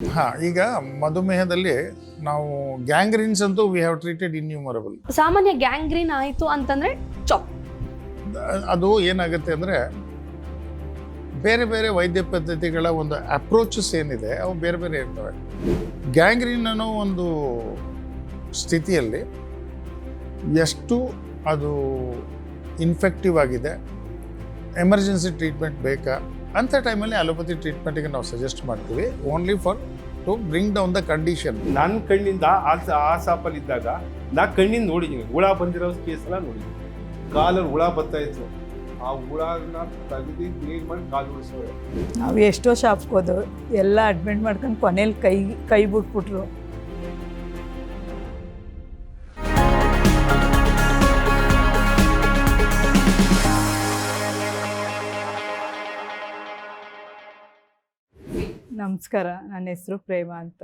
ಹಾ ಈಗ ಮಧುಮೇಹದಲ್ಲಿ ನಾವು ಗ್ಯಾಂಗ್ರೀನ್ಸ್ ಅಂತೂ ವಿ ಹ್ಯಾವ್ ಟ್ರೀಟೆಡ್ ಇನ್ಯೂಮರಬಲ್ ಸಾಮಾನ್ಯ ಗ್ಯಾಂಗ್ರೀನ್ ಆಯಿತು ಅಂತಂದ್ರೆ ಚಾಪ್. ಅದು ಏನಾಗುತ್ತೆ ಅಂದರೆ ಬೇರೆ ಬೇರೆ ವೈದ್ಯ ಪದ್ಧತಿಗಳ ಒಂದು ಅಪ್ರೋಚಸ್ ಏನಿದೆ ಅವು ಬೇರೆ ಬೇರೆ ಇರ್ತವೆ. ಗ್ಯಾಂಗ್ರೀನ್ ಅನ್ನೋ ಒಂದು ಸ್ಥಿತಿಯಲ್ಲಿ ಎಷ್ಟು ಅದು ಇನ್ಫೆಕ್ಟಿವ್ ಆಗಿದೆ ಎಮರ್ಜೆನ್ಸಿ ಟ್ರೀಟ್ಮೆಂಟ್ ಬೇಕಾ? ಅಂಥ ಟೈಮಲ್ಲಿ ಅಲೋಪತಿ ಟ್ರೀಟ್ಮೆಂಟಿಗೆ ನಾವು ಸಜೆಸ್ಟ್ ಮಾಡ್ತೀವಿ. Only for to bring down the condition ನನ್ನ ಕಣ್ಣಿಂದ ಆ ಆ ಸಾಪಲ್ಲಿ ಇದ್ದಾಗ ನಾ ಕಣ್ಣಿಂದ ನೋಡಿದ್ದೀನಿ. ಹುಳ ಬಂದಿರೋ ಕೇಸ್ ಎಲ್ಲ ನೋಡಿದ್ದೀನಿ. ಕಾಲಲ್ಲಿ ಹುಳ ಬರ್ತಾ ಇತ್ತು. ಆ ಹುಳನ ತೆಗೆದು ಕ್ಲೀನ್ ಮಾಡಿ ಕಾಲು ಉಳಿಸೋದು ನಾವು ಎಷ್ಟೋ ಶಾಪ್ಗೆ ಹೋದವು. ಎಲ್ಲ ಅಡ್ಮಿಟ್ ಮಾಡ್ಕೊಂಡು ಕೊನೆಯಲ್ಲಿ ಕೈ ಕೈ ಬಿಟ್ಬಿಟ್ರು. ನಮಸ್ಕಾರ. ನನ್ನ ಹೆಸರು ಪ್ರೇಮ ಅಂತ.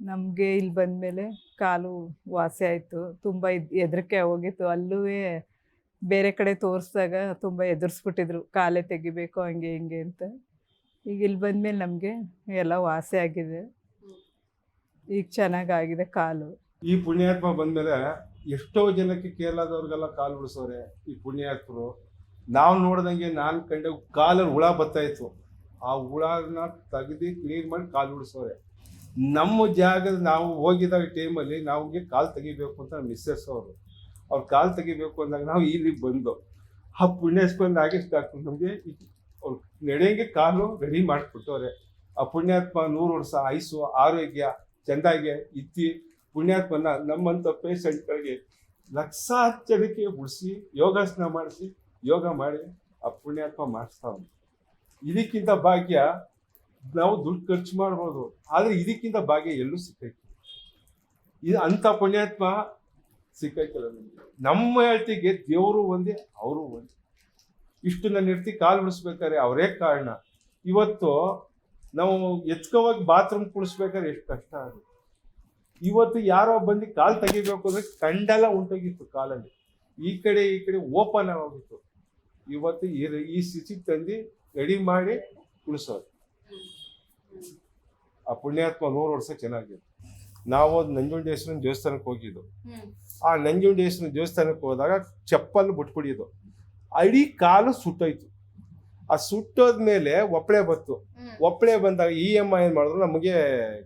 ನಮಗೆ ಇಲ್ಲಿ ಬಂದಮೇಲೆ ಕಾಲು ವಾಸಿ ಆಯಿತು. ತುಂಬ ಹೆದರಿಕೆ ಹೋಗಿತ್ತು. ಅಲ್ಲೂ ಬೇರೆ ಕಡೆ ತೋರಿಸಿದಾಗ ತುಂಬ ಎದುರಿಸ್ಬಿಟ್ಟಿದ್ರು ಕಾಲೇ ತೆಗಿಬೇಕು, ಹಂಗೆ ಹಿಂಗೆ ಅಂತ. ಈಗ ಇಲ್ಲಿ ಬಂದಮೇಲೆ ನಮಗೆ ಎಲ್ಲ ವಾಸಿ ಆಗಿದೆ. ಈಗ ಚೆನ್ನಾಗಾಗಿದೆ ಕಾಲು. ಈ ಪುಣ್ಯಾತ್ಮ ಬಂದ್ಮೇಲೆ ಎಷ್ಟೋ ಜನಕ್ಕೆ ಕೇರಳದವ್ರಿಗೆಲ್ಲ ಕಾಲು ಉಳಿಸೋರೆ ಈ ಪುಣ್ಯಾತ್ಮರು. ನಾವು ನೋಡ್ದಂಗೆ ನಾನು ಕಂಡ ಕಾಲಲ್ಲಿ ಹುಳ ಬರ್ತಾ ಇತ್ತು. ಆ ಹುಳನ ತೆಗೆದು ಕ್ಲೀನ್ ಮಾಡಿ ಕಾಲು ಉಡಿಸೋರೆ. ನಮ್ಮ ಜಾಗದ ನಾವು ಹೋಗಿದ್ದ ಟೈಮಲ್ಲಿ ನಮಗೆ ಕಾಲು ತೆಗಿಬೇಕು ಅಂತ ಮಿಸ್ಸಸ್ ಅವರು. ಅವ್ರು ಕಾಲು ತೆಗಿಬೇಕು ಅಂದಾಗ ನಾವು ಇಲ್ಲಿಗೆ ಬಂದು, ಆ ಪುಣ್ಯಾತ್ಮಂದು ಆಗಿ ಡಾಕ್ಟ್ರು ನಮಗೆ ಅವ್ರು ನಡೆಯಂಗೆ ಕಾಲು ರೆಡಿ ಮಾಡಿಕೊಟ್ಟವ್ರೆ. ಆ ಪುಣ್ಯಾತ್ಮ ನೂರು ವರ್ಷ ಐಸು ಆರೋಗ್ಯ, ಚೆಂದಾಗೆ ಇತ್ತಿ ಪುಣ್ಯಾತ್ಮನ ನಮ್ಮಂಥ ಪೇಷಂಟ್ಗಳಿಗೆ ಲಕ್ಷಾಚರಿಕೆ ಉಳಿಸಿ ಯೋಗಾಸನ ಮಾಡಿಸಿ ಯೋಗ ಮಾಡಿ ಆ ಪುಣ್ಯಾತ್ಮ ಮಾಡಿಸ್ತಾವ ಇದಕ್ಕಿಂತ ಭಾಗ್ಯ ನಾವು ದುಡ್ಡು ಖರ್ಚು ಮಾಡ್ಬೋದು. ಆದರೆ ಇದಕ್ಕಿಂತ ಭಾಗ್ಯ ಎಲ್ಲೂ ಸಿಕ್ಕೈತಿ. ಇದು ಅಂಥ ಪುಣ್ಯಾತ್ಮ ಸಿಕ್ಕೈತಲ್ಲ ನಮಗೆ. ನಮ್ಮ ಹೆಳ್ತಿಗೆ ದೇವರು ಒಂದೇ, ಅವರು ಒಂದೇ. ಇಷ್ಟು ನನ್ನ ಹೆಡ್ತಿ ಕಾಲು ಬಿಡಿಸ್ಬೇಕಾದ್ರೆ ಅವರೇ ಕಾರಣ. ಇವತ್ತು ನಾವು ಎತ್ಕೋವಾಗಿ ಬಾತ್ರೂಮ್ ಕುಡಿಸ್ಬೇಕಾದ್ರೆ ಎಷ್ಟು ಕಷ್ಟ ಆಗುತ್ತೆ. ಇವತ್ತು ಯಾರೋ ಬಂದು ಕಾಲು ತೆಗಿಬೇಕು ಅಂದ್ರೆ ಕಂಡೆಲ್ಲ ಉಂಟೋಗಿತ್ತು ಕಾಲಲ್ಲಿ. ಈ ಕಡೆ ಈ ಕಡೆ ಓಪನ್ ಆಗೋಗಿತ್ತು. ಇವತ್ತು ಈ ಈ ಸ್ಥಿತಿಗೆ ತಂದು ರೆಡಿ ಮಾಡಿ ಉಳಿಸೋದು. ಆ ಪುಣ್ಯಾತ್ಮ ನೂರು ವರ್ಷ ಚೆನ್ನಾಗಿದೆ. ನಾವು ನಂಜುಂಡೇಶ್ವರನ ದೇವಸ್ಥಾನಕ್ಕೆ ಹೋಗಿದ್ದು. ಆ ನಂಜುಂಡೇಶ್ವರನ ದೇವಸ್ಥಾನಕ್ಕೆ ಹೋದಾಗ ಚಪ್ಪಲ್ ಬಿಟ್ಬಿಡಿದು ಅಡಿ ಕಾಲು ಸುಟ್ಟೋಯ್ತು. ಆ ಸುಟ್ಟೋದ್ಮೇಲೆ ಒಪ್ಪಳೆ ಬತ್ತು ಒಪ್ಪಳೆ ಬಂದಾಗ ಇ ಎಂ ಐ ಏನು ಮಾಡಿದ್ರು ನಮಗೆ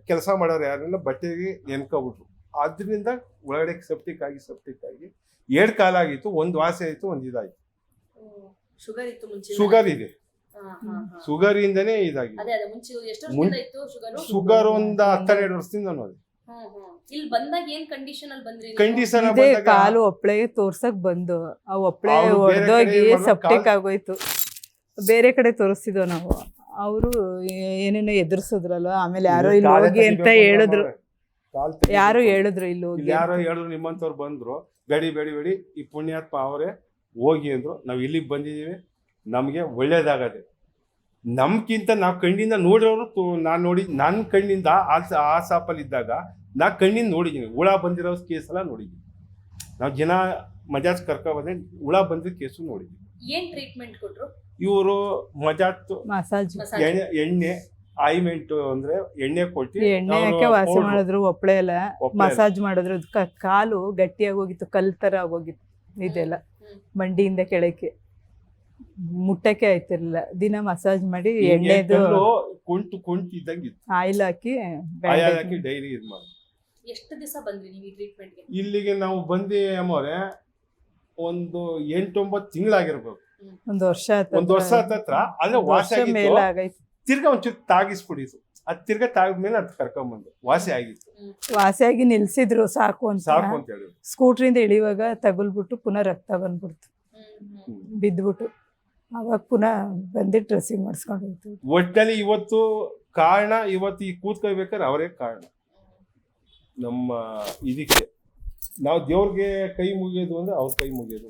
ಕೆಲಸ ಮಾಡೋರು ಯಾರನ್ನ ಬಟ್ಟೆಗೆ ನೆನ್ಕೊಬಿಟ್ರು. ಅದರಿಂದ ಒಳಗಡೆ ಸೆಪ್ಟಿಕ್ ಆಗಿ ಸೆಪ್ಟಿಕ್ ಆಗಿ ಎರಡು ಕಾಲಾಗಿತ್ತು ಒಂದು ವಾಸಿ ಆಯಿತು ಒಂದು ಇದಾಯಿತು. ಶುಗರ್ ಇತ್ತು ಮುಂಚೆ ಶುಗರ್ ಇದೆ. ಶುಗರ್ ಇಂದನೇ ಇದಾಗಿದೆ. ಶುಗರ್? ಒಂದು ಹತ್ತೆರಡು ವರ್ಷದಿಂದ ನೋಡಿ. ಇಲ್ಲಿ ಬಂದಾಗ ಏನ್ ಕಂಡೀಷನ್ ಅಲ್ಲಿ ಬಂದ್ರಿ ನೀವು? ಕಂಡೀಷನ್ ಇದೇ ಕಾಲು ಒಪ್ಳೆಗೆ ತೋರ್ಸಕ್ ಬಂದು ಆ ಒಪ್ಳೆ ಒಡೆದೋಗಿ? ಸಪ್ಟಿಕ್ ಆಗೋಯ್ತು. ಬೇರೆ ಕಡೆ ತೋರಿಸ್ತಿದ್ವ ನಾವು. ಅವರು ಏನೇನೋ ಎದುರಿಸಿದ್ರಲ್ಲ ಆಮೇಲೆ ಯಾರೋ ಇಲ್ಲಿ ಹೋಗಿ ಅಂತ ಹೇಳಿದ್ರು. ಯಾರು ಹೇಳಿದ್ರು ಇಲ್ಲಿ ಹೋಗಿ ಯಾರೋ. ಹೇಳಿದ್ರು ನಿಮ್ಮಂತವ್ರು ಬಂದ್ರು. ಬೇಡಿ ಬೇಡಿ ಬೇಡಿ. ಈ ಪುಣ್ಯಾತ್ಮ ಅವರೇ ಹೋಗಿ ಅಂದ್ರು. ನಾವ್ ಇಲ್ಲಿಗೆ ಬಂದಿದ್ದೀವಿ ನಮಗೆ ಒಳ್ಳೇದಾಗದೆ. ನಮ್ಗಿಂತ ನಾವು ಕಣ್ಣಿಂದ ನೋಡಿರೋರು ನಾನು ನೋಡಿ ನನ್ನ ಕಣ್ಣಿಂದ ಆ ಆ ಸಾಪಲ್ಲಿದ್ದಾಗ ನಾ ಕಣ್ಣಿಂದ ನೋಡಿದ್ದೀನಿ ಹುಳ ಬಂದಿರೋ ಕೇಸೆಲ್ಲ ನೋಡಿದ್ದೀನಿ ನಾವು ಜನ ಮಜಾಜ್ ಕರ್ಕೊ ಬಂದ್ರೆ ಹುಳ ಬಂದಿದ್ದ ಕೇಸು ನೋಡಿದ್ವಿ ಏನ್ ಟ್ರೀಟ್ಮೆಂಟ್ ಕೊಟ್ರು? ಇವರು ಮಜಾತ್ ಮಸಾಜ್. ಎಣ್ಣೆ ಎಣ್ಣೆ ಆಯಿಮೆಂಟ್ ಅಂದ್ರೆ ಎಣ್ಣೆ ಕೊಟ್ಟು ಎಣ್ಣೆ ಅವ್ರು ವಾಸಿ powder, ಮಾಡಿದ್ರು ಒಪ್ಳೆ ಎಲ್ಲ. ಒಪ್ಳೆ ಮಸಾಜ್ ಮಾಡಿದ್ರು. ಅದ್ ಕ- ಕಾಲು ಗಟ್ಟಿಯಾಗಿ ಹೋಗಿತ್ತು ಕಲ್ ತರ ಆಗೋಗಿತ್ತು ಇದೆಲ್ಲ. ಮಂಡಿಯಿಂದ ಕೆಳಕ್ಕೆ. ಮುಟ್ಟಕ್ಕೆ ಆಯ್ತಿರ್ಲಿಲ್ಲ. ದಿನ ಮಸಾಜ್ ಮಾಡಿ ಎಣ್ಣೆದು ಕುಂಟು ಕುಂಟು ಇದ್ದಂಗಿತ್ತು. ಆಯಿಲ್ ಹಾಕಿ bandage ಹಾಕಿ ಡೈರಿ ಇದು ಮಾಡಿ. ಎಷ್ಟು ದಿವಸ ಬಂದ್ರಿ ನೀವು ಈ ಟ್ರೀಟ್ಮೆಂಟ್ಗೆ? ಇಲ್ಲಿಗೆ ನಾವು ಬಂದಿ ಅಮ್ಮವ್ರೆ ಒಂದು ಎಂಟೊಂಬತ್ತು ತಿಂಗಳಾಗಿರ್ಬೇಕು. ಒಂದ್ ವರ್ಷ ಒಂದ್ ವರ್ಷ ಹತ್ತತ್ರ ಅಂದ್ರೆ ಒಂದ್ ವಾಸಿ ವರ್ಷ ಆಗಿತ್ತು. ಮೇಲೆ ಆಗೈತೆ. ತಿರ್ಗಾ ಒಂಚೂರು ತಾಗಿಸ್ಬಿಡಿತು ಅದ್ ತಿರ್ಗಾ ತಾಗಿದ್ಮೇಲೆ ಅದ್ ಕರ್ಕೊಂಬಂದು ವಾಸಿ ಆಗಿತ್ತು. ವಾಸಿಯಾಗಿ ನಿಲ್ಸಿದ್ರು ಸಾಕು ಅಂತ. ಸಾಕು ಅಂತ ಹೇಳಿ ಸ್ಕೂಟ್ರಿಂದ ಇಳಿಯುವಾಗ ತಗುಲ್ಬಿಟ್ಟು ಪುನಃ ರಕ್ತ ಬಂದ್ಬಿಡ್ತು. ಬಿದ್ದ್ಬಿಟ್ಟು ಅವಾಗ ಪುನಃ ಬಂದು ಡ್ರೆಸ್ಸಿಂಗ್ ಮಾಡಿಸ್ಕೊಂಡು ಹೋಯ್ತು. ಒಟ್ಟಿನಲ್ಲಿ ಇವತ್ತು ಕಾರಣ ಇವತ್ತು ಈ ಕೂತ್ಕೊಳ್ಬೇಕಾದ್ರೆ ಅವರೇ ಕಾರಣ. ನಮ್ಮ ಇದಕ್ಕೆ ನಾವು ದೇವ್ರಿಗೆ ಕೈ ಮುಗಿಯೋದು ಅಂದ್ರೆ ಅವ್ರ ಕೈ ಮುಗಿಯೋದು.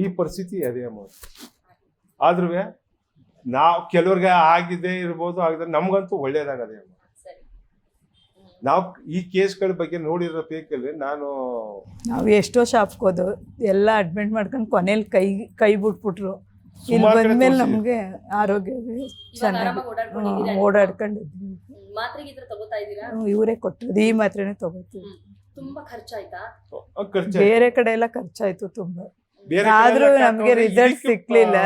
ಈ ಪರಿಸ್ಥಿತಿ ಅದೇ ಅಮ್ಮ ಆದ್ರೂ ನಾವು ಕೆಲವ್ರಿಗೆ ಆಗಿದೆ ಇರ್ಬೋದು, ಆಗಿದ್ರೆ ನಮಗಂತೂ ಒಳ್ಳೇದಾಗದೆ ನಾವು ಈ ಕೇಸ್ಗಳ ಬಗ್ಗೆ ನೋಡಿರೋ ಪೇಕಲ್ಲಿ ನಾನು ನಾವು ಎಷ್ಟೋ ಶಾಪ್ಗೆ ಹೋದು ಎಲ್ಲ ಅಡ್ಮಿಟ್ ಮಾಡ್ಕೊಂಡು ಕೊನೆಯಲ್ಲಿ ಕೈ ಕೈ ಬಿಟ್ಬಿಟ್ರು. ಇಲ್ಲಿ ಸುಮಾರ್ ಕಡೆ ಬಂದ್ಮೇಲೆ ನಮಗೆ ನಮ್ಗೆ ಆರೋಗ್ಯ ಚೆನ್ನಾಗಿ ಹ್ಮ್, ಓಡಾಡ್ಕೊಂಡಿದ್ವಿ ಹ್ಮ್. ಮಾತ್ರೆ ತಗೋತಾ ಇದ್ದೀರಾ? ಹ್ಮ್, ಇವರೇ ಕೊಟ್ಟಿರೋದು ಈ ಮಾತ್ರೆನೇ ತಗೋತೀವಿ. ತುಂಬಾ ಖರ್ಚಾಯ್ತಾ? ಆ, ಖರ್ಚು ಬೇರೆ ಕಡೆ ಎಲ್ಲ ಖರ್ಚಾಯ್ತು ತುಂಬಾ. ಬೇರೆ ಕಡೆ ಆದ್ರೂ ನಮ್ಗೆ ರಿಸಲ್ಟ್ result ಇದಕ್ಕೆ ಸಿಕ್ಲಿಲ್ಲ.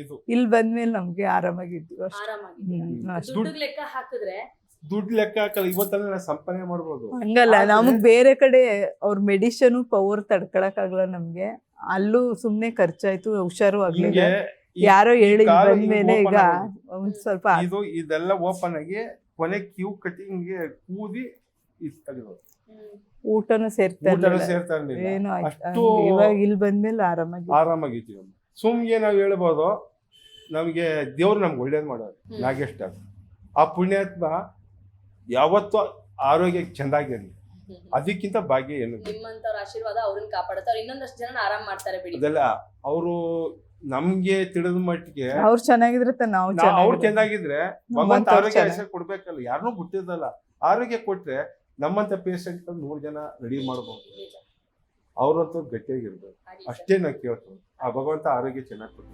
ಇದು. ಇಲ್ಲಿ ಬಂದ್ಮೇಲೆ ನಮ್ಗೆ ಆರಾಮಾಗಿದ್ವಿ ಅಷ್ಟೇ. ಆರಾಮಾಗಿ ಹ್ಮ್, ಅಷ್ಟೇ. ದುಡ್ಡು ಲೆಕ್ಕ ಹಾಕಿದ್ರೆ ದುಡ್ಡು ಲೆಕ್ಕ ಹಾಕಲ್ಲ ಇವತ್ತಲ್ಲ ನಾ ಸಂಪಾದನೆ ಮಾಡ್ಬೋದು. ಹಂಗಲ್ಲ ನಮ್ಗ್ ಬೇರೆ ಕಡೆ ಅವ್ರ ಮೆಡಿಷನ್ ಪವರ್ ತಡ್ಕೊಳಕ್ ಆಗಲ್ಲ ನಮ್ಗೆ. ಅಲ್ಲೂ ಸುಮ್ನೆ ಖರ್ಚಾಯ್ತು ಹುಷಾರು ಆಗ್ಲಿಲ್ಲ. ಹಿಂಗೆ ಯಾರೋ ಹೇಳಿ ಈಗ ಒಂದ್ ಸ್ವಲ್ಪ ಇದು ಇದೆಲ್ಲ ಓಪನ್ ಆಗಿ ಕೊನೆ ಕ್ಯೂ ಕಟಿಂಗ್ ಕೂದಿ. ಊಟನು ಸೇರ್ತಾ ಊಟನೂ ಇರ್ಲಿಲ್ಲ. ಸೇರ್ತಾ ಏನು ಅಷ್ಟು ಇವಾಗ ಇಲ್ಲಿ ಬಂದ್ಮೇಲೆ ಆರಾಮಾಗಿ ಆರಾಮಾಗಿದ್ದೀವಿ ಸುಮ್ಗೆ ನಾವು ಹೇಳ್ಬೋದು ನಮಗೆ ದೇವ್ರು ನಮ್ಗೆ ಒಳ್ಳೇದು ಮಾಡೋದು. ನಾಗೇಶ್ ಆ ಪುಣ್ಯಾತ್ಮ ಯಾವತ್ತೂ ಆರೋಗ್ಯ ಚೆಂದಾಗಿರಲಿ. ಹ್ಮ್. ಅದಕ್ಕಿಂತ ಭಾಗ್ಯ ಏನು? ನಿಮ್ಮಂತವ್ರ ಆಶೀರ್ವಾದ ಅವ್ರನ್ನ ಕಾಪಾಡುತ್ತೆ. ಇನ್ನೊಂದಷ್ಟು ಜನ ಆರಾಮ್ ಮಾಡ್ತಾರೆ ಬಿಡಿ. ಅದೆಲ್ಲ ಅವರು ನಮ್ಗೆ ತಿಳಿದ ಮಟ್ಟಿಗೆ ಅವ್ರು ಚೆನ್ನಾಗಿದ್ರೆ ನಾವು ಅವ್ರು ಚೆನ್ನಾಗಿದ್ರೆ ಭಗವಂತ ಆರೋಗ್ಯ ಹೆಸರು ಕೊಡ್ಬೇಕಲ್ಲ. ಯಾರನ್ನೂ ಗೊತ್ತಿದ್ದಲ್ಲ ಆರೋಗ್ಯ ಕೊಟ್ರೆ ನಮ್ಮಂತ ಪೇಷಂಟ್ ನೂರು ಜನ ರೆಡಿ ಮಾಡಬಹುದು. ಅವ್ರಂತೂ ಗಟ್ಟಿಯಾಗಿರ್ಬೇಕು. ಹಾಗೆ ಅಷ್ಟೇ ನಾವು ಕೇಳ್ತೀವಿ ಆ ಭಗವಂತ ಆರೋಗ್ಯ ಚೆನ್ನಾಗಿ ಕೊಡ್ತಾರೆ